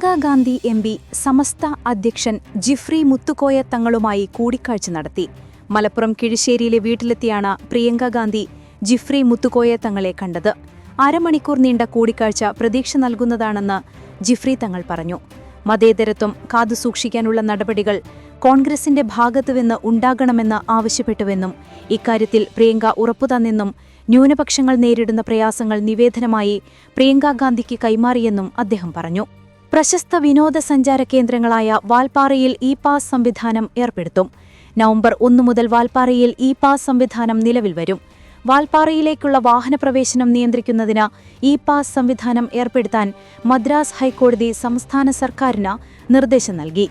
Priyanka Gandhi M P Samastha അധ്യക്ഷൻ ജിഫ്രി മുത്തുക്കോയ തങ്ങളുമായി കൂടിക്കാഴ്ച നടത്തി. മലപ്പുറം കിഴിശ്ശേരിയിലെ വീട്ടിലെത്തിയാണ് പ്രിയങ്കാഗാന്ധി ജിഫ്രി മുത്തുക്കോയ തങ്ങളെ കണ്ടത്. അരമണിക്കൂർ നീണ്ട കൂടിക്കാഴ്ച പ്രതീക്ഷ നൽകുന്നതാണെന്ന് ജിഫ്രി തങ്ങൾ പറഞ്ഞു. മതേതരത്വം കാതുസൂക്ഷിക്കാനുള്ള നടപടികൾ കോൺഗ്രസിന്റെ ഭാഗത്തുനിന്ന് ഉണ്ടാകണമെന്ന് ആവശ്യപ്പെട്ടുവെന്നും ഇക്കാര്യത്തിൽ പ്രിയങ്ക ഉറപ്പുതന്നെന്നും ന്യൂനപക്ഷങ്ങൾ നേരിടുന്ന പ്രയാസങ്ങൾ നിവേദനമായി പ്രിയങ്ക ഗാന്ധിക്ക് കൈമാറിയെന്നും അദ്ദേഹം പറഞ്ഞു. പ്രശസ്ത വിനോദസഞ്ചാര കേന്ദ്രങ്ങളായ വാൽപ്പാറയിൽ ഇ പാസ് സംവിധാനം ഏർപ്പെടുത്തും. നവംബർ ഒന്നു മുതൽ വാൽപ്പാറയിൽ ഇ പാസ് സംവിധാനം നിലവിൽ വരും. വാൽപ്പാറയിലേക്കുള്ള വാഹനപ്രവേശനം നിയന്ത്രിക്കുന്നതിന് ഇ പാസ് സംവിധാനം ഏർപ്പെടുത്താൻ മദ്രാസ് ഹൈക്കോടതി സംസ്ഥാന സർക്കാരിന് നിർദ്ദേശം നൽകി.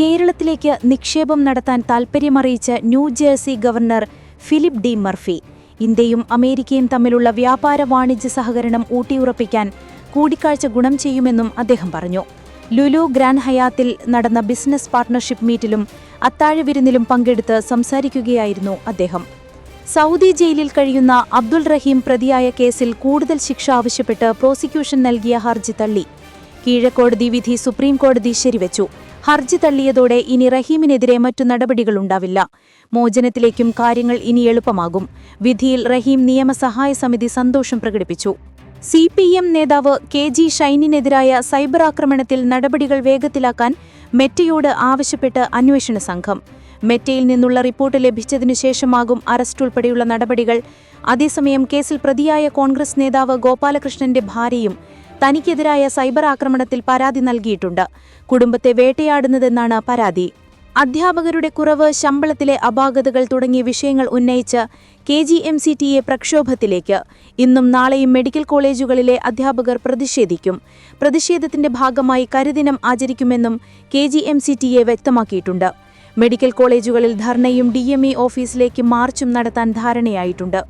കേരളത്തിലേക്ക് നിക്ഷേപം നടത്താൻ താൽപര്യമറിയിച്ച New Jersey governor Philip D Murphy ഇന്ത്യയും അമേരിക്കയും തമ്മിലുള്ള വ്യാപാര വാണിജ്യ സഹകരണം ഊട്ടിയുറപ്പിക്കാൻ കൂടിക്കാഴ്ച ഗുണം ചെയ്യുമെന്നും അദ്ദേഹം പറഞ്ഞു. ലുലു ഗ്രാൻഡ് ഹയാത്തിൽ നടന്ന ബിസിനസ് പാർട്ണർഷിപ്പ് മീറ്റിലും അത്താഴവിരുന്നിലും പങ്കെടുത്ത് സംസാരിക്കുകയായിരുന്നു അദ്ദേഹം. സൗദി ജയിലിൽ കഴിയുന്ന അബ്ദുൾ റഹീം പ്രതിയായ കേസിൽ കൂടുതൽ ശിക്ഷ ആവശ്യപ്പെട്ട് പ്രോസിക്യൂഷൻ നൽകിയ ഹർജി തള്ളി. കീഴക്കോടതി വിധി സുപ്രീം കോടതി ശരിവച്ചു. ഹർജി തള്ളിയതോടെ ഇനി റഹീമിനെതിരെ മറ്റു നടപടികളുണ്ടാവില്ല മോചനത്തിലേക്കും കാര്യങ്ങൾ ഇനി എളുപ്പമാകും. വിധിയിൽ റഹീം നിയമസഹായ സമിതി സന്തോഷം പ്രകടിപ്പിച്ചു. സി പി എം നേതാവ് കെ ജി ഷൈനിനെതിരായ സൈബർ ആക്രമണത്തിൽ നടപടികൾ വേഗത്തിലാക്കാൻ മെറ്റയോട് ആവശ്യപ്പെട്ട് അന്വേഷണ സംഘം. മെറ്റയിൽ നിന്നുള്ള റിപ്പോർട്ട് ലഭിച്ചതിനു ശേഷമാകും അറസ്റ്റ് ഉൾപ്പെടെയുള്ള നടപടികൾ. അതേസമയം കേസിൽ പ്രതിയായ കോൺഗ്രസ് നേതാവ് ഗോപാലകൃഷ്ണന്റെ ഭാര്യയും തനിക്കെതിരായ സൈബർ ആക്രമണത്തിൽ പരാതി നൽകിയിട്ടുണ്ട്. കുടുംബത്തെ വേട്ടയാടുന്നതെന്നാണ് പരാതി. അധ്യാപകരുടെ കുറവ് ശമ്പളത്തിലെ അപാകതകൾ തുടങ്ങിയ വിഷയങ്ങൾ ഉന്നയിച്ച് K G M C T A പ്രക്ഷോഭത്തിലേക്ക്. ഇന്നും നാളെയും മെഡിക്കൽ കോളേജുകളിലെ അധ്യാപകർ പ്രതിഷേധിക്കും. പ്രതിഷേധത്തിന്റെ ഭാഗമായി കരിദിനം ആചരിക്കുമെന്നും K G M C T A വ്യക്തമാക്കിയിട്ടുണ്ട്. മെഡിക്കൽ കോളേജുകളിൽ ധർണയും ഡി എം ഇ ഓഫീസിലേക്ക് മാർച്ചും നടത്താൻ ധാരണയായിട്ടുണ്ട്.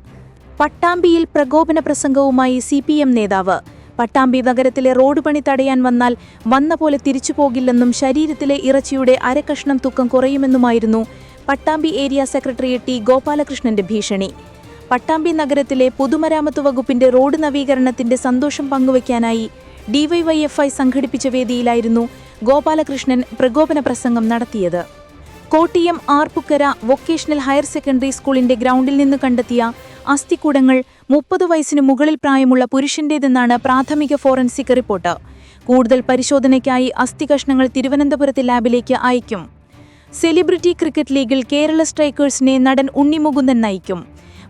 പട്ടാമ്പിയിൽ പ്രകോപന പ്രസംഗവുമായി സി പി എം നേതാവ് പട്ടാമ്പി നഗരത്തിലെ റോഡ് പണി തടയാൻ വന്നാൽ വന്ന പോലെ തിരിച്ചു പോകില്ലെന്നും ശരീരത്തിലെ ഇറച്ചിയുടെ അരകഷ്ണം തൂക്കം കുറയുമെന്നുമായിരുന്നു പട്ടാമ്പി ഏരിയ സെക്രട്ടറി ടി ഗോപാലകൃഷ്ണന്റെ ഭീഷണി. പട്ടാമ്പി നഗരത്തിലെ പൊതുമരാമത്ത് വകുപ്പിന്റെ റോഡ് നവീകരണത്തിന്റെ സന്തോഷം പങ്കുവയ്ക്കാനായി ഡിവൈവൈഎഫ്ഐ സംഘടിപ്പിച്ച വേദിയിലായിരുന്നു ഗോപാലകൃഷ്ണൻ പ്രകോപന പ്രസംഗം നടത്തിയത്. Kottayam Arpookara vocational higher secondary സ്കൂളിന്റെ ഗ്രൗണ്ടിൽ നിന്ന് കണ്ടെത്തിയ അസ്ഥിക്കൂടങ്ങൾ മുപ്പത് വയസ്സിന് മുകളിൽ പ്രായമുള്ള പുരുഷന്റേതെന്നാണ് പ്രാഥമിക ഫോറൻസിക് റിപ്പോർട്ട്. കൂടുതൽ പരിശോധനയ്ക്കായി അസ്ഥികഷ്ണങ്ങൾ തിരുവനന്തപുരത്തെ ലാബിലേക്ക് അയക്കും സെലിബ്രിറ്റി ക്രിക്കറ്റ് ലീഗിൽ കേരള സ്ട്രൈക്കേഴ്സിനെ നടൻ ഉണ്ണിമുകുന്ദൻ നയിക്കും.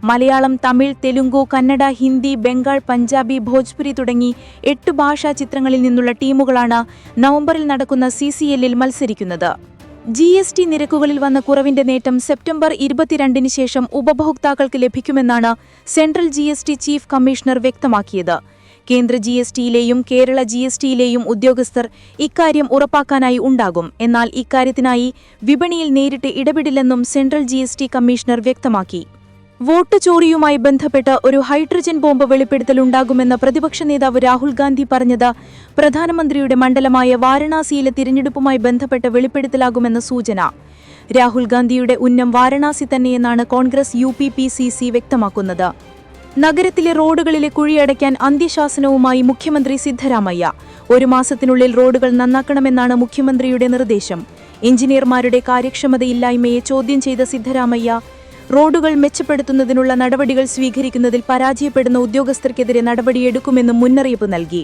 മലയാളം തമിഴ് തെലുങ്കു കന്നഡ ഹിന്ദി ബംഗാൾ പഞ്ചാബി ഭോജ്പുരി തുടങ്ങി എട്ട് ഭാഷാ ചിത്രങ്ങളിൽ നിന്നുള്ള ടീമുകളാണ് നവംബറിൽ നടക്കുന്ന സി മത്സരിക്കുന്നത്. ജി എസ് ടി നിരക്കുകളിൽ വന്ന കുറവിന്റെ നേട്ടം സെപ്റ്റംബർ ഇരുപത്തിരണ്ടിന് ശേഷം ഉപഭോക്താക്കൾക്ക് ലഭിക്കുമെന്നാണ് central G S T chief commissioner വ്യക്തമാക്കിയത്. കേന്ദ്ര ജി എസ് ടിയിലെയും കേരള ജി എസ് ടിയിലെയും ഉദ്യോഗസ്ഥർ ഇക്കാര്യം ഉറപ്പാക്കാനായി ഉണ്ടാകും. എന്നാൽ ഇക്കാര്യത്തിനായി വിപണിയിൽ നേരിട്ട് ഇടപെടില്ലെന്നും സെൻട്രൽ ജി കമ്മീഷണർ വ്യക്തമാക്കി. വോട്ട് ചോറിയുമായി ബന്ധപ്പെട്ട് ഒരു ഹൈഡ്രജൻ ബോംബ് വെളിപ്പെടുത്തലുണ്ടാകുമെന്ന് പ്രതിപക്ഷ നേതാവ് രാഹുൽ ഗാന്ധി പറഞ്ഞത് പ്രധാനമന്ത്രിയുടെ മണ്ഡലമായ വാരണാസിയിലെ തിരഞ്ഞെടുപ്പുമായി ബന്ധപ്പെട്ട് വെളിപ്പെടുത്തലാകുമെന്ന സൂചന. രാഹുൽ ഗാന്ധിയുടെ ഉന്നം Varanasi തന്നെയെന്നാണ് Congress U P P C C വ്യക്തമാക്കുന്നത്. നഗരത്തിലെ റോഡുകളിലെ കുഴിയടയ്ക്കാൻ അന്ത്യശാസനവുമായി മുഖ്യമന്ത്രി സിദ്ധരാമയ്യ. ഒരു മാസത്തിനുള്ളിൽ റോഡുകൾ നന്നാക്കണമെന്നാണ് മുഖ്യമന്ത്രിയുടെ നിർദ്ദേശം. എഞ്ചിനീയർമാരുടെ കാര്യക്ഷമതയില്ലായ്മയെ ചോദ്യം ചെയ്ത സിദ്ധരാമയ്യ റോഡുകൾ മെച്ചപ്പെടുത്തുന്നതിനുള്ള നടപടികൾ സ്വീകരിക്കുന്നതിൽ പരാജയപ്പെടുന്ന ഉദ്യോഗസ്ഥർക്കെതിരെ നടപടിയെടുക്കുമെന്നും മുന്നറിയിപ്പ് നൽകി.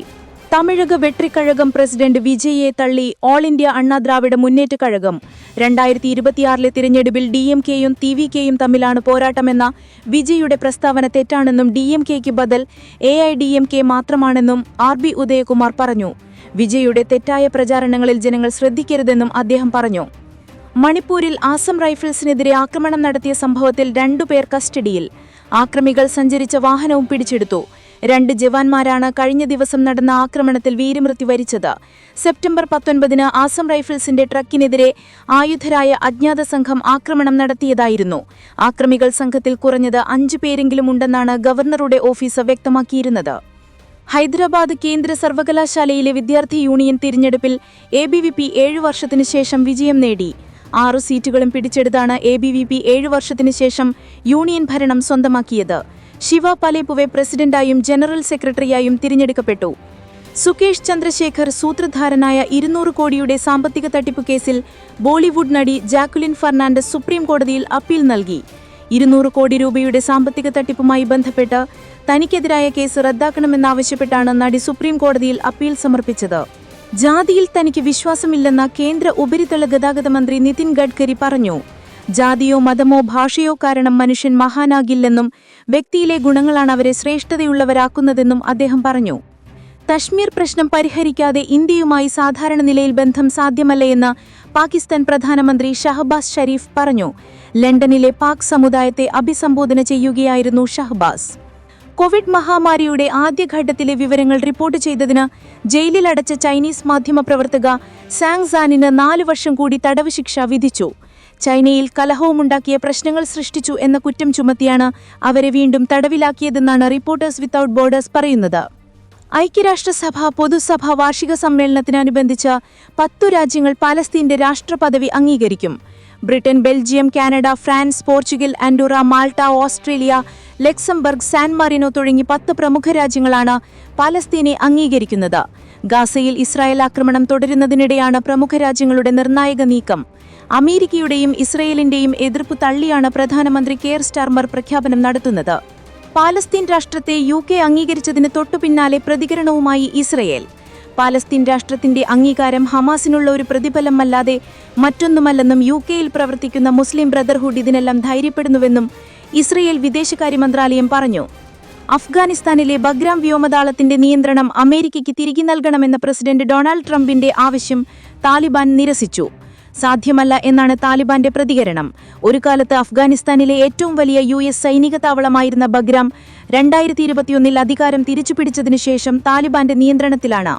തമിഴക വെട്രിക്കഴകം പ്രസിഡന്റ് വിജയെ തള്ളി ഓൾ ഇന്ത്യ അണ്ണാ ദ്രാവിഡ മുന്നേറ്റ കഴകം. രണ്ടായിരത്തി ഇരുപത്തിയാറിലെ തിരഞ്ഞെടുപ്പിൽ ഡി എം കെയും ടി വി കെയും തമ്മിലാണ് പോരാട്ടമെന്ന വിജയുടെ പ്രസ്താവന തെറ്റാണെന്നും ഡി എം കെയ്ക്ക് ബദൽ A I D M K മാത്രമാണെന്നും ആർ ബി ഉദയകുമാർ പറഞ്ഞു. വിജയുടെ തെറ്റായ പ്രചാരണങ്ങളിൽ ജനങ്ങൾ ശ്രദ്ധിക്കരുതെന്നും അദ്ദേഹം പറഞ്ഞു. മണിപ്പൂരിൽ ആസം റൈഫിൾസിനെതിരെ ആക്രമണം നടത്തിയ സംഭവത്തിൽ രണ്ടുപേർ കസ്റ്റഡിയിൽ. ആക്രമികൾ സഞ്ചരിച്ച വാഹനവും പിടിച്ചെടുത്തു. രണ്ട് ജവാന്മാരാണ് കഴിഞ്ഞ ദിവസം നടന്ന ആക്രമണത്തിൽ വീരമൃത്യു വരിച്ചത്. സെപ്റ്റംബർ പത്തൊൻപതിന് ആസം റൈഫിൾസിന്റെ ട്രക്കിനെതിരെ ആയുധരായ അജ്ഞാത സംഘം ആക്രമണം നടത്തിയതായിരുന്നു. ആക്രമികൾ സംഘത്തിൽ കുറഞ്ഞത് അഞ്ചു പേരെങ്കിലും ഉണ്ടെന്നാണ് ഗവർണറുടെ ഓഫീസ് വ്യക്തമാക്കിയിരുന്നത്. ഹൈദരാബാദ് കേന്ദ്ര സർവകലാശാലയിലെ വിദ്യാർത്ഥി യൂണിയൻ തിരഞ്ഞെടുപ്പിൽ എ ബി വി പി ഏഴു വർഷത്തിനു ശേഷം വിജയം നേടി. ആറു സീറ്റുകളും പിടിച്ചെടുത്താണ് എ ബി വി പി ഏഴു വർഷത്തിനു ശേഷം യൂണിയൻ ഭരണം സ്വന്തമാക്കിയത്. ശിവ പലേപ്പുവെ പ്രസിഡന്റായും ജനറൽ സെക്രട്ടറിയായും തിരഞ്ഞെടുക്കപ്പെട്ടു. സുകേഷ് ചന്ദ്രശേഖർ സൂത്രധാരനായ ഇരുന്നൂറ് കോടിയുടെ സാമ്പത്തിക തട്ടിപ്പ് കേസിൽ ബോളിവുഡ് നടി ജാക്കുലിൻ ഫെർണാണ്ടസ് സുപ്രീം കോടതിയിൽ അപ്പീൽ നൽകി. ഇരുന്നൂറ് കോടി രൂപയുടെ സാമ്പത്തിക തട്ടിപ്പുമായി ബന്ധപ്പെട്ട് തനിക്കെതിരായ കേസ് റദ്ദാക്കണമെന്നാവശ്യപ്പെട്ടാണ് നടി സുപ്രീം കോടതിയിൽ അപ്പീൽ സമർപ്പിച്ചത്. ജാതിയിൽ തനിക്ക് വിശ്വാസമില്ലെന്ന കേന്ദ്ര ഉപരിതല ഗതാഗത മന്ത്രി നിതിൻ ഗഡ്കരി പറഞ്ഞു. ജാതിയോ മതമോ ഭാഷയോ കാരണം മനുഷ്യൻ മഹാനാകില്ലെന്നും വ്യക്തിയിലെ ഗുണങ്ങളാണ് അവരെ ശ്രേഷ്ഠതയുള്ളവരാക്കുന്നതെന്നും അദ്ദേഹം പറഞ്ഞു. കശ്മീർ പ്രശ്നം പരിഹരിക്കാതെ ഇന്ത്യയുമായി സാധാരണ നിലയിൽ ബന്ധം സാധ്യമല്ലയെന്ന് പാകിസ്ഥാൻ പ്രധാനമന്ത്രി ഷഹബാസ് ഷരീഫ് പറഞ്ഞു. ലണ്ടനിലെ പാക് സമുദായത്തെ അഭിസംബോധന ചെയ്യുകയായിരുന്നു ഷഹബാസ്. കോവിഡ് മഹാമാരിയുടെ ആദ്യഘട്ടത്തിലെ വിവരങ്ങൾ റിപ്പോർട്ട് ചെയ്തതിന് ജയിലിലടച്ച ചൈനീസ് മാധ്യമപ്രവർത്തക സാങ് സാനിന് നാല് വർഷം കൂടി തടവ് ശിക്ഷ വിധിച്ചു. ചൈനയിൽ കലഹവുമുണ്ടാക്കിയ പ്രശ്നങ്ങൾ സൃഷ്ടിച്ചു എന്ന കുറ്റം ചുമത്തിയാണ് അവരെ വീണ്ടും തടവിലാക്കിയതെന്നാണ് റിപ്പോർട്ടേഴ്സ് വിത്തൌട്ട് ബോർഡേഴ്സ് പറയുന്നത്. ഐക്യരാഷ്ട്രസഭ പൊതുസഭ വാർഷിക സമ്മേളനത്തിനനുബന്ധിച്ച് പത്തു രാജ്യങ്ങൾ പാലസ്തീന്റെ രാഷ്ട്രപദവി അംഗീകരിക്കും. Britain Belgium Canada France Portugal Andorra Malta Australia Luxembourg San Marino തുടങ്ങി പത്ത് പ്രമുഖ രാജ്യങ്ങളാണ് പാലസ്തീനെ അംഗീകരിക്കുന്നത്. ഗാസയിൽ ഇസ്രായേൽ ആക്രമണം തുടരുന്നതിനിടെയാണ് പ്രമുഖ രാജ്യങ്ങളുടെ നിർണായക നീക്കം. അമേരിക്കയുടെയും ഇസ്രയേലിന്റെയും എതിർപ്പ് തള്ളിയാണ് പ്രധാനമന്ത്രി കെയർ സ്റ്റാർമർ പ്രഖ്യാപനം നടത്തുന്നത്. പാലസ്തീൻ രാഷ്ട്രത്തെ യു കെ അംഗീകരിച്ചതിന് തൊട്ടുപിന്നാലെ പ്രതികരണവുമായി ഇസ്രയേൽ. പാലസ്തീൻ രാഷ്ട്രത്തിന്റെ അംഗീകാരം ഹമാസിനുള്ള ഒരു പ്രതിഫലമല്ലാതെ മറ്റൊന്നുമല്ലെന്നും യു കെയിൽ പ്രവർത്തിക്കുന്ന മുസ്ലിം ബ്രദർഹുഡ് ഇതിനെല്ലാം ധൈര്യപ്പെടുന്നുവെന്നും ഇസ്രയേൽ വിദേശകാര്യ മന്ത്രാലയം പറഞ്ഞു. അഫ്ഗാനിസ്ഥാനിലെ ബഗ്രാം വ്യോമതാളത്തിന്റെ നിയന്ത്രണം അമേരിക്കയ്ക്ക് തിരികെ നൽകണമെന്ന പ്രസിഡന്റ് ഡൊണാൾഡ് ട്രംപിന്റെ ആവശ്യം താലിബാൻ നിരസിച്ചു. സാധ്യമല്ല എന്നാണ് താലിബാന്റെ പ്രതികരണം. ഒരു കാലത്ത് അഫ്ഗാനിസ്ഥാനിലെ ഏറ്റവും വലിയ യു എസ് സൈനിക താവളമായിരുന്ന ബഗ്രാം രണ്ടായിരത്തി ഇരുപത്തിയൊന്നിൽ അധികാരം തിരിച്ചുപിടിച്ചതിനു ശേഷം താലിബാന്റെ നിയന്ത്രണത്തിലാണ്.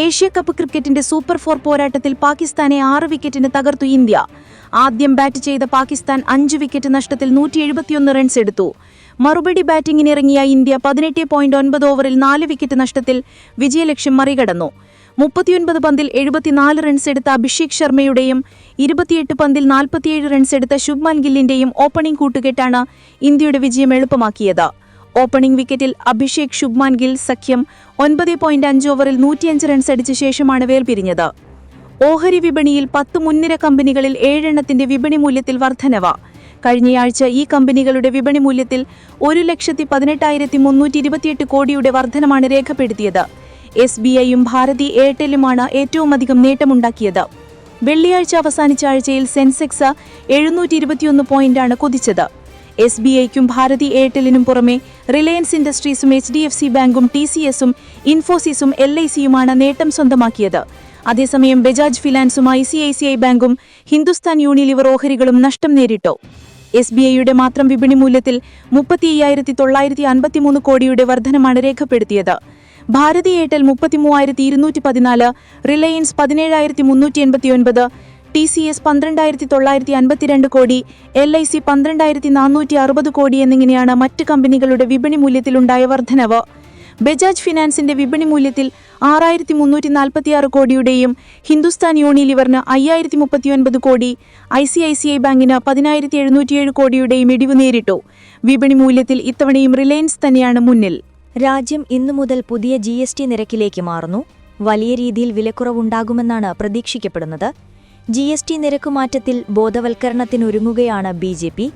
ഏഷ്യ കപ്പ് ക്രിക്കറ്റിന്റെ സൂപ്പർ ഫോർ പോരാട്ടത്തിൽ പാകിസ്ഥാനെ ആറ് വിക്കറ്റിന് തകർത്തു ഇന്ത്യ. ആദ്യം ബാറ്റ് ചെയ്ത പാകിസ്ഥാൻ അഞ്ച് വിക്കറ്റ് നഷ്ടത്തിൽ നൂറ്റി എഴുപത്തിയൊന്ന് റൺസ് എടുത്തു. മറുപടി ബാറ്റിംഗിനിറങ്ങിയ ഇന്ത്യ പതിനെട്ട് പോയിന്റ് ഒൻപത് ഓവറിൽ നാല് വിക്കറ്റ് നഷ്ടത്തിൽ വിജയലക്ഷ്യം മറികടന്നു. മുപ്പത്തിയൊൻപത് പന്തിൽ എഴുപത്തിനാല് റൺസ് എടുത്ത അഭിഷേക് ശർമ്മയുടെയും ഇരുപത്തിയെട്ട് പന്തിൽ നാൽപ്പത്തിയേഴ് റൺസ് എടുത്ത ശുഭ്മാൻ ഗില്ലിന്റെയും ഓപ്പണിംഗ് കൂട്ടുകെട്ടാണ് ഇന്ത്യയുടെ വിജയം എളുപ്പമാക്കിയത്. ഓപ്പണിംഗ് വിക്കറ്റിൽ അഭിഷേക് ശുഭ്മാൻ ഗിൽ സഖ്യം ഒൻപത് പോയിന്റ് അഞ്ച് ഓവറിൽ നൂറ്റിയഞ്ച് റൺസ് അടിച്ച ശേഷമാണ് വേർപിരിഞ്ഞത്. ഓഹരി വിപണിയിൽ പത്ത് മുൻനിര കമ്പനികളിൽ ഏഴെണ്ണത്തിന്റെ വിപണി മൂല്യത്തിൽ വർധനവ. കഴിഞ്ഞയാഴ്ച ഈ കമ്പനികളുടെ വിപണി മൂല്യത്തിൽ ഒരു ലക്ഷത്തി പതിനെട്ടായിരത്തി മുന്നൂറ്റി ഇരുപത്തിയെട്ട് കോടിയുടെ വർധനമാണ് രേഖപ്പെടുത്തിയത്. എസ് ബി ഐയും ഭാരതി എയർടെല്ലുമാണ് ഏറ്റവുമധികം നേട്ടമുണ്ടാക്കിയത്. വെള്ളിയാഴ്ച അവസാനിച്ച ആഴ്ചയിൽ സെൻസെക്സ് എഴുന്നൂറ്റി ഇരുപത്തിയൊന്ന് പോയിന്റാണ് കുതിച്ചത്. എസ് ബി ഐക്കും ഭാരതി എയർടെല്ലിനും പുറമെ റിലയൻസ് ഇൻഡസ്ട്രീസും എച്ച് ഡി എഫ് സി ബാങ്കും ടി സി എസും ഇൻഫോസിസും എൽ ഐ സിയുമാണ് നേട്ടം സ്വന്തമാക്കിയത്. അതേസമയം Bajaj ഫിനാൻസും I C I C I ബാങ്കും ഹിന്ദുസ്ഥാൻ യൂണിലിവർ ഓഹരികളും നഷ്ടം നേരിട്ടു. എസ് ബി ഐയുടെ മാത്രം വിപണി മൂല്യത്തിൽ മുപ്പത്തി അയ്യായിരത്തി തൊള്ളായിരത്തി അൻപത്തിമൂന്ന് കോടിയുടെ വർധനമാണ് രേഖപ്പെടുത്തിയത്. ഭാരതി എയർടെൽ മുപ്പത്തിമൂവായിരത്തി ഇരുന്നൂറ്റി പതിനാല് റിലയൻസ് പതിനേഴായിരത്തി മുന്നൂറ്റി എൺപത്തിയൊൻപത് ടി സി എസ് പന്ത്രണ്ടായിരത്തി തൊള്ളായിരത്തി അൻപത്തിരണ്ട് കോടി എൽ ഐ സി പന്ത്രണ്ടായിരത്തി നാനൂറ്റി അറുപത് കോടി എന്നിങ്ങനെയാണ് മറ്റ് കമ്പനികളുടെ വിപണി മൂല്യത്തിലുണ്ടായ വർധനവ്. ബജാജ് ഫിനാൻസിന്റെ വിപണി മൂല്യത്തിൽ ആറായിരത്തി മുന്നൂറ്റി നാൽപ്പത്തിയാറ് കോടിയുടെയും ഹിന്ദുസ്ഥാൻ യൂണിലിവറിന് അയ്യായിരത്തി മുപ്പത്തിയൊൻപത് കോടി I C I C I ബാങ്കിന് പതിനായിരത്തി എഴുന്നൂറ്റിയേഴ് കോടിയുടെയും ഇടിവ് നേരിട്ടു. വിപണി മൂല്യത്തിൽ ഇത്തവണയും റിലയൻസ് തന്നെയാണ് മുന്നിൽ. രാജ്യം ഇന്നു മുതൽ പുതിയ ജി നിരക്കിലേക്ക് മാറുന്നു. വലിയ രീതിയിൽ വിലക്കുറവുണ്ടാകുമെന്നാണ് പ്രതീക്ഷിക്കപ്പെടുന്നത്. ജി എസ് ടി നിരക്കുമാറ്റത്തിൽ ബോധവൽക്കരണത്തിനൊരുങ്ങുകയാണ് ബി ജെ പി.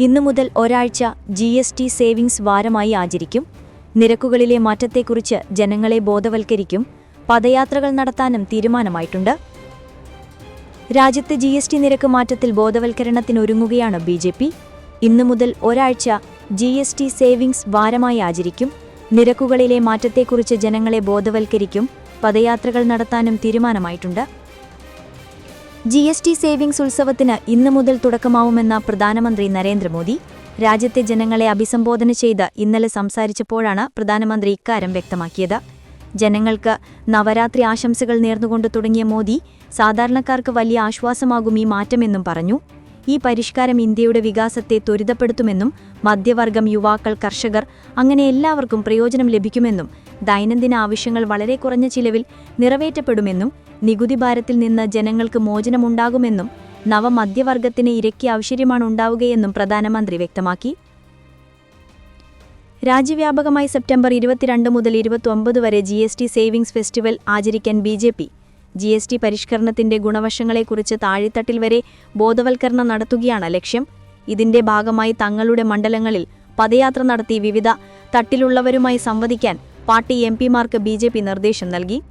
ഇന്നു മുതൽ ഒരാഴ്ച ജി എസ് ടി സേവിംഗ്സ് വാരമായി ആചരിക്കും. നിരക്കുകളിലെ മാറ്റത്തെക്കുറിച്ച് ജനങ്ങളെ ബോധവൽക്കരിക്കും. പദയാത്രകൾ നടത്താനും തീരുമാനമായിട്ടുണ്ട്. രാജ്യത്തെ ജി എസ് ടി നിരക്ക് മാറ്റത്തിൽ ബോധവൽക്കരണത്തിനൊരുങ്ങുകയാണ് ബി ജെ പി. ഇന്നു മുതൽ ഒരാഴ്ച ജി എസ് ടി സേവിംഗ്സ് വാരമായി ആചരിക്കും. നിരക്കുകളിലെ മാറ്റത്തെക്കുറിച്ച് ജനങ്ങളെ ബോധവൽക്കരിക്കും. പദയാത്രകൾ നടത്താനും തീരുമാനമായിട്ടുണ്ട്. ജി എസ് ടി സേവിംഗ്സ് ഉത്സവത്തിന് ഇന്ന് മുതൽ തുടക്കമാവുമെന്ന പ്രധാനമന്ത്രി നരേന്ദ്രമോദി രാജ്യത്തെ ജനങ്ങളെ അഭിസംബോധന ചെയ്ത് ഇന്നലെ സംസാരിച്ചപ്പോഴാണ് പ്രധാനമന്ത്രി ഇക്കാര്യം വ്യക്തമാക്കിയത്. ജനങ്ങൾക്ക് നവരാത്രി ആശംസകൾ നേർന്നുകൊണ്ട് തുടങ്ങിയ മോദി സാധാരണക്കാർക്ക് വലിയ ആശ്വാസമാകും ഈ മാറ്റമെന്നും പറഞ്ഞു. ഈ പരിഷ്കാരം ഇന്ത്യയുടെ വികാസത്തെ ത്വരിതപ്പെടുത്തുമെന്നും മധ്യവർഗം യുവാക്കൾ കർഷകർ അങ്ങനെ എല്ലാവർക്കും പ്രയോജനം ലഭിക്കുമെന്നും ദൈനംദിന ആവശ്യങ്ങൾ വളരെ കുറഞ്ഞ ചിലവിൽ നിറവേറ്റപ്പെടുമെന്നും നികുതി ഭാരത്തിൽ നിന്ന് ജനങ്ങൾക്ക് മോചനമുണ്ടാകുമെന്നും നവമധ്യവർഗത്തിന് ഇരക്കി ഔശ്വര്യമാണ് ഉണ്ടാവുകയെന്നും പ്രധാനമന്ത്രി വ്യക്തമാക്കി. രാജ്യവ്യാപകമായി സെപ്റ്റംബർ ഇരുപത്തിരണ്ട് മുതൽ ഇരുപത്തൊമ്പത് വരെ G S T savings festival ആചരിക്കാൻ B J P. G S T പരിഷ്കരണത്തിന്റെ ഗുണവശങ്ങളെക്കുറിച്ച് താഴെത്തട്ടിൽ വരെ ബോധവൽക്കരണം നടത്തുകയാണ് ലക്ഷ്യം. ഇതിന്റെ ഭാഗമായി തങ്ങളുടെ മണ്ഡലങ്ങളിൽ പദയാത്ര നടത്തി വിവിധ തട്ടിലുള്ളവരുമായി സംവദിക്കാൻ പാർട്ടി എം പിമാർക്ക് ബി നിർദ്ദേശം നൽകി.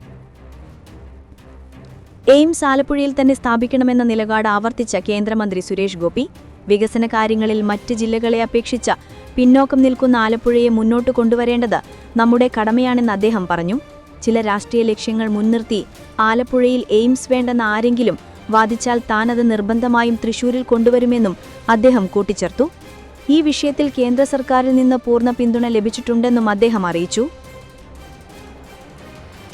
എയിംസ് ആലപ്പുഴയിൽ തന്നെ സ്ഥാപിക്കണമെന്ന നിലപാട് ആവർത്തിച്ച കേന്ദ്രമന്ത്രി സുരേഷ് ഗോപി വികസന കാര്യങ്ങളിൽ മറ്റ് ജില്ലകളെ അപേക്ഷിച്ച പിന്നോക്കം നിൽക്കുന്ന ആലപ്പുഴയെ മുന്നോട്ട് കൊണ്ടുവരേണ്ടത് നമ്മുടെ കടമയാണെന്ന് അദ്ദേഹം പറഞ്ഞു. ചില രാഷ്ട്രീയ ലക്ഷ്യങ്ങൾ മുൻനിർത്തി ആലപ്പുഴയിൽ എയിംസ് വേണ്ടെന്ന ആരെങ്കിലും വാദിച്ചാൽ താനത് നിർബന്ധമായും തൃശൂരിൽ കൊണ്ടുവരുമെന്നും അദ്ദേഹം കൂട്ടിച്ചേർത്തു. ഈ വിഷയത്തിൽ കേന്ദ്ര സർക്കാരിൽ നിന്ന് പൂർണ പിന്തുണ ലഭിച്ചിട്ടുണ്ടെന്നും അദ്ദേഹം അറിയിച്ചു.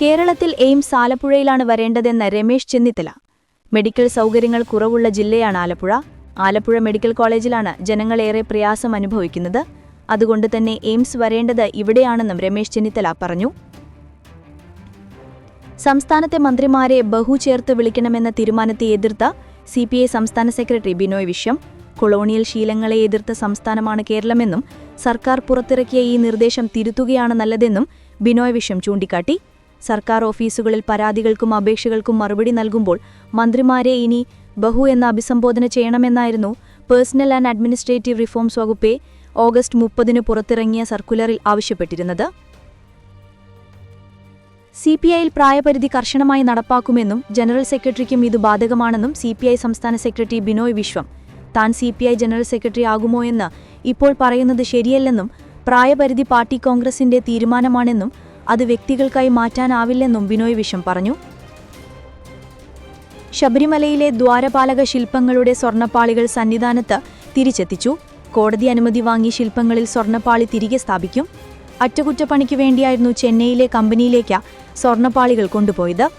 കേരളത്തിൽ എയിംസ് ആലപ്പുഴയിലാണ് വരേണ്ടതെന്ന് രമേശ് ചെന്നിത്തല. മെഡിക്കൽ സൗകര്യങ്ങൾ കുറവുള്ള ജില്ലയാണ് ആലപ്പുഴ. ആലപ്പുഴ മെഡിക്കൽ കോളേജിലാണ് ജനങ്ങളേറെ പ്രയാസം അനുഭവിക്കുന്നത്. അതുകൊണ്ട് തന്നെ എയിംസ് വരേണ്ടത് ഇവിടെയാണെന്നും രമേശ് ചെന്നിത്തല പറഞ്ഞു. സംസ്ഥാനത്തെ മന്ത്രിമാരെ ബഹു ചേർത്ത് വിളിക്കണമെന്ന തീരുമാനത്തെ എതിർത്ത സി പി ഐ സംസ്ഥാന സെക്രട്ടറി ബിനോയ് വിശ്വം. കൊളോണിയൽ ശീലങ്ങളെ എതിർത്ത സംസ്ഥാനമാണ് കേരളമെന്നും സർക്കാർ പുറത്തിറക്കിയ ഈ നിർദ്ദേശം തിരുത്തുകയാണ് നല്ലതെന്നും ബിനോയ് വിശ്വം ചൂണ്ടിക്കാട്ടി. സർക്കാർ ഓഫീസുകളിൽ പരാതികൾക്കും അപേക്ഷകൾക്കും മറുപടി നൽകുമ്പോൾ മന്ത്രിമാരെ ഇനി ബഹു എന്ന അഭിസംബോധന ചെയ്യണമെന്നായിരുന്നു പേഴ്സണൽ ആൻഡ് അഡ്മിനിസ്ട്രേറ്റീവ് റിഫോംസ് വകുപ്പെ ഓഗസ്റ്റ് മുപ്പതിന് പുറത്തിറങ്ങിയ സർക്കുലറിൽ ആവശ്യപ്പെട്ടിരുന്നത്. സി പി ഐയിൽ പ്രായപരിധി കർശനമായി നടപ്പാക്കുമെന്നും ജനറൽ സെക്രട്ടറിക്കും ഇത് ബാധകമാണെന്നും സി പി ഐ സംസ്ഥാന സെക്രട്ടറി ബിനോയ് വിശ്വം. താൻ C P I general secretary ആകുമോ എന്ന് ഇപ്പോൾ പറയുന്നത് ശരിയല്ലെന്നും പ്രായപരിധി പാർട്ടി കോൺഗ്രസിന്റെ തീരുമാനമാണെന്നും അത് വ്യക്തികൾക്കായി മാറ്റാനാവില്ലെന്നും ബിനോയ് വിഷം പറഞ്ഞു. ശബരിമലയിലെ ദ്വാരപാലക ശില്പങ്ങളുടെ സ്വർണപ്പാളികൾ സന്നിധാനത്ത് തിരിച്ചെത്തിച്ചു. കോടതി അനുമതി വാങ്ങി ശില്പങ്ങളിൽ സ്വർണപ്പാളി തിരികെ സ്ഥാപിക്കും. അറ്റകുറ്റപ്പണിക്ക് വേണ്ടിയായിരുന്നു ചെന്നൈയിലെ കമ്പനിയിലേക്ക് സ്വർണപ്പാളികൾ കൊണ്ടുപോയത്.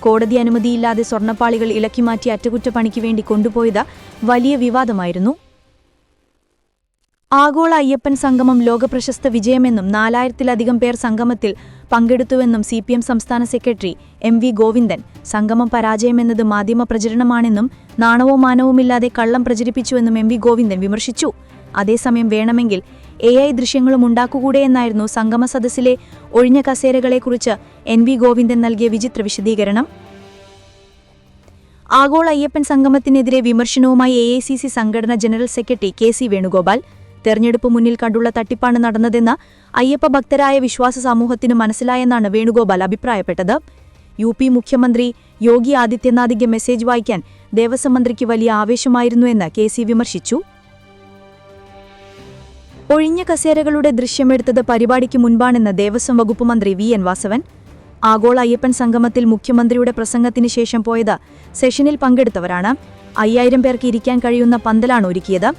കോടതി അനുമതിയില്ലാതെ സ്വർണപ്പാളികൾ ഇളക്കിമാറ്റി അറ്റകുറ്റപ്പണിക്ക് വേണ്ടി കൊണ്ടുപോയത് വലിയ വിവാദമായിരുന്നു. ആഗോള അയ്യപ്പൻ സംഗമം ലോകപ്രശസ്ത വിജയമെന്നും നാലായിരത്തിലധികം പേർ സംഗമത്തിൽ പങ്കെടുത്തുവെന്നും സി പി എം സംസ്ഥാന സെക്രട്ടറി എം വി ഗോവിന്ദൻ. സംഗമം പരാജയമെന്നത് മാധ്യമ പ്രചരണമാണെന്നും നാണവോ മാനവുമില്ലാതെ കള്ളം പ്രചരിപ്പിച്ചുവെന്നും എം വി ഗോവിന്ദൻ വിമർശിച്ചു. അതേസമയം വേണമെങ്കിൽ എ ഐ ദൃശ്യങ്ങളും ഉണ്ടാക്കുകൂടെയെന്നായിരുന്നു സംഗമ സദസ്സിലെ ഒഴിഞ്ഞ കസേരകളെക്കുറിച്ച് എൻ വി ഗോവിന്ദൻ നൽകിയ വിചിത്ര വിശദീകരണം. ആഗോള അയ്യപ്പൻ സംഗമത്തിനെതിരെ വിമർശനവുമായി എ സംഘടന general secretary K C Venugopal തെരഞ്ഞെടുപ്പ് മുന്നിൽ കണ്ടുള്ള തട്ടിപ്പാണ് നടന്നതെന്ന് അയ്യപ്പ ഭക്തരായ വിശ്വാസ സമൂഹത്തിന് മനസ്സിലായെന്നാണ് വേണുഗോപാൽ അഭിപ്രായപ്പെട്ടത്. യു പി മുഖ്യമന്ത്രി യോഗി ആദിത്യനാഥിന്റെ മെസ്സേജ് വായിക്കാൻ ദേവസ്വം മന്ത്രിക്ക് വലിയ ആവേശമായിരുന്നുവെന്ന് കെ സി വിമർശിച്ചു. ഒഴിഞ്ഞ കസേരകളുടെ ദൃശ്യമെടുത്തത് പരിപാടിക്ക് മുൻപാണെന്ന് ദേവസ്വം വകുപ്പ് മന്ത്രി വി എൻ വാസവൻ. ആഗോള അയ്യപ്പൻ സംഗമത്തിൽ മുഖ്യമന്ത്രിയുടെ പ്രസംഗത്തിന് ശേഷം പോയത് സെഷനിൽ പങ്കെടുത്തവരാണ്. അയ്യായിരം പേർക്ക് ഇരിക്കാൻ കഴിയുന്ന പന്തലാണ് ഒരുക്കിയത്.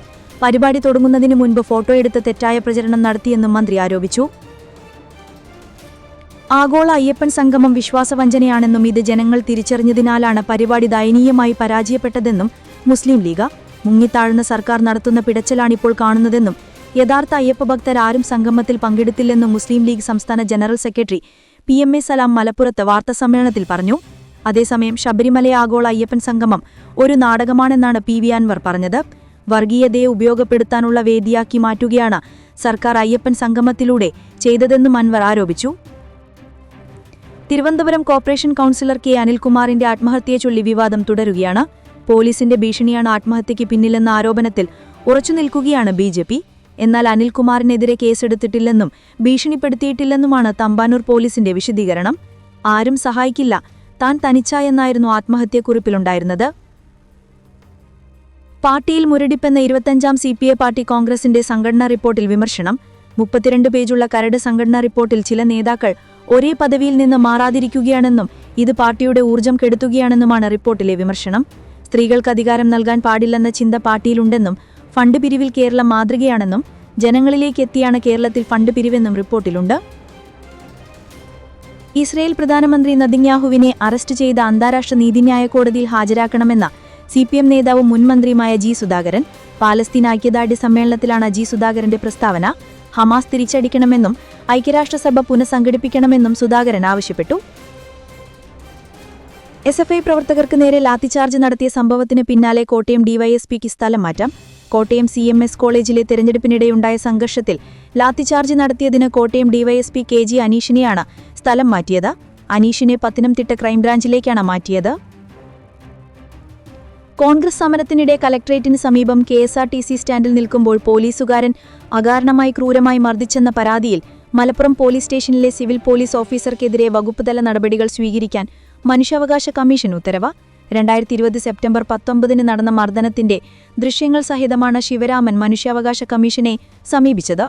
പരിപാടി തുടങ്ങുന്നതിന് മുൻപ് ഫോട്ടോ എടുത്ത് തെറ്റായ പ്രചരണം നടത്തിയെന്നും മന്ത്രി ആരോപിച്ചു. ആഗോള അയ്യപ്പൻ സംഗമം വിശ്വാസവഞ്ചനയാണെന്നും ഇത് ജനങ്ങൾ തിരിച്ചറിഞ്ഞതിനാലാണ് പരിപാടി ദയനീയമായി പരാജയപ്പെട്ടതെന്നും മുസ്ലിം ലീഗ്. മുങ്ങിത്താഴ്ന്ന സർക്കാർ നടത്തുന്ന പിടച്ചലാണിപ്പോൾ കാണുന്നതെന്നും യഥാർത്ഥ അയ്യപ്പ ഭക്തർ ആരും സംഗമത്തിൽ പങ്കെടുത്തില്ലെന്നും മുസ്ലിം ലീഗ് സംസ്ഥാന general secretary P M A Salam മലപ്പുറത്ത് വാർത്താസമ്മേളനത്തിൽ പറഞ്ഞു. അതേസമയം ശബരിമല ആഗോള അയ്യപ്പൻ സംഗമം ഒരു നാടകമാണെന്നാണ് പി വി അൻവർ പറഞ്ഞത്. വർഗീയതയെ ഉപയോഗപ്പെടുത്താനുള്ള വേദിയാക്കി മാറ്റുകയാണ് സർക്കാർ അയ്യപ്പൻ സംഗമത്തിലൂടെ ചെയ്തതെന്നും അൻവർ ആരോപിച്ചു. തിരുവനന്തപുരം കോർപ്പറേഷൻ കൌൺസിലർ കെ അനിൽകുമാറിന്റെ ആത്മഹത്യയെ ചൊല്ലി വിവാദം തുടരുകയാണ്. പോലീസിന്റെ ഭീഷണിയാണ് ആത്മഹത്യയ്ക്ക് പിന്നിലെന്ന ആരോപണത്തിൽ ഉറച്ചുനിൽക്കുകയാണ് ബി ജെ പി. എന്നാൽ അനിൽകുമാറിനെതിരെ കേസെടുത്തിട്ടില്ലെന്നും ഭീഷണിപ്പെടുത്തിയിട്ടില്ലെന്നുമാണ് തമ്പാനൂർ പോലീസിന്റെ വിശദീകരണം. ആരും സഹായിക്കില്ല താൻ തനിച്ചായെന്നായിരുന്നു ആത്മഹത്യക്കുറിപ്പിലുണ്ടായിരുന്നത്. പാർട്ടിയിൽ മുരടിപ്പെന്ന ഇരുപത്തഞ്ചാം സി പി എ പാർട്ടി കോൺഗ്രസിന്റെ സംഘടനാ റിപ്പോർട്ടിൽ വിമർശനം. മുപ്പത്തിരണ്ട് പേജുള്ള കരട് സംഘടനാ റിപ്പോർട്ടിൽ ചില നേതാക്കൾ ഒരേ പദവിയിൽ നിന്ന് മാറാതിരിക്കുകയാണെന്നും ഇത് പാർട്ടിയുടെ ഊർജം കെടുത്തുകയാണെന്നുമാണ് റിപ്പോർട്ടിലെ വിമർശനം. സ്ത്രീകൾക്ക് അധികാരം നൽകാൻ പാടില്ലെന്ന ചിന്ത പാർട്ടിയിലുണ്ടെന്നും ഫണ്ട് പിരിവിൽ കേരളം മാതൃകയാണെന്നും ജനങ്ങളിലേക്ക് എത്തിയാണ് കേരളത്തിൽ ഫണ്ട് പിരിവെന്നും റിപ്പോർട്ടിലുണ്ട്. ഇസ്രയേൽ പ്രധാനമന്ത്രി നദിന്യാഹുവിനെ അറസ്റ്റ് ചെയ്ത അന്താരാഷ്ട്ര നീതിന്യായ കോടതിയിൽ ഹാജരാക്കണമെന്ന സി പി എം നേതാവും മുൻമന്ത്രിയുമായ ജി സുധാകരൻ പാലസ്തീൻ ഐക്യദാർഢ്യ സമ്മേളനത്തിലാണ് ജി സുധാകരന്റെ പ്രസ്താവന ഹമാസ് തിരിച്ചടിക്കണമെന്നും ഐക്യരാഷ്ട്രസഭ പുനഃസംഘടിപ്പിക്കണമെന്നും സുധാകരൻ ആവശ്യപ്പെട്ടു. എസ് എഫ് ഐ പ്രവർത്തകർക്ക് നേരെ ലാത്തിചാർജ് നടത്തിയ സംഭവത്തിന് പിന്നാലെ കോട്ടയം ഡിവൈഎസ്പിക്ക് സ്ഥലം മാറ്റാം. കോട്ടയം സി എം എസ് കോളേജിലെ തെരഞ്ഞെടുപ്പിനിടെയുണ്ടായ സംഘർഷത്തിൽ ലാത്തിചാർജ് നടത്തിയതിന് കോട്ടയം ഡിവൈഎസ്പി കെ ജി അനീഷിനെയാണ് സ്ഥലം മാറ്റിയത്. അനീഷിനെ പത്തനംതിട്ട ക്രൈംബ്രാഞ്ചിലേക്കാണ് മാറ്റിയത്. കോൺഗ്രസ് സമരത്തിനിടെ കലക്ട്രേറ്റിന് സമീപം K S R T C സ്റ്റാൻഡിൽ നിൽക്കുമ്പോൾ പോലീസുകാരൻ അകാരണമായി ക്രൂരമായി മർദ്ദിച്ചെന്ന പരാതിയിൽ മലപ്പുറം പോലീസ് സ്റ്റേഷനിലെ സിവിൽ പോലീസ് ഓഫീസർക്കെതിരെ വകുപ്പുതല നടപടികൾ സ്വീകരിക്കാൻ മനുഷ്യാവകാശ കമ്മീഷൻ ഉത്തരവ്. രണ്ടായിരത്തി ഇരുപത് സെപ്റ്റംബർ പത്തൊമ്പതിന് നടന്ന മർദ്ദനത്തിന്റെ ദൃശ്യങ്ങൾ സഹിതമാണ് ശിവരാമൻ മനുഷ്യാവകാശ കമ്മീഷനെ സമീപിച്ചത്.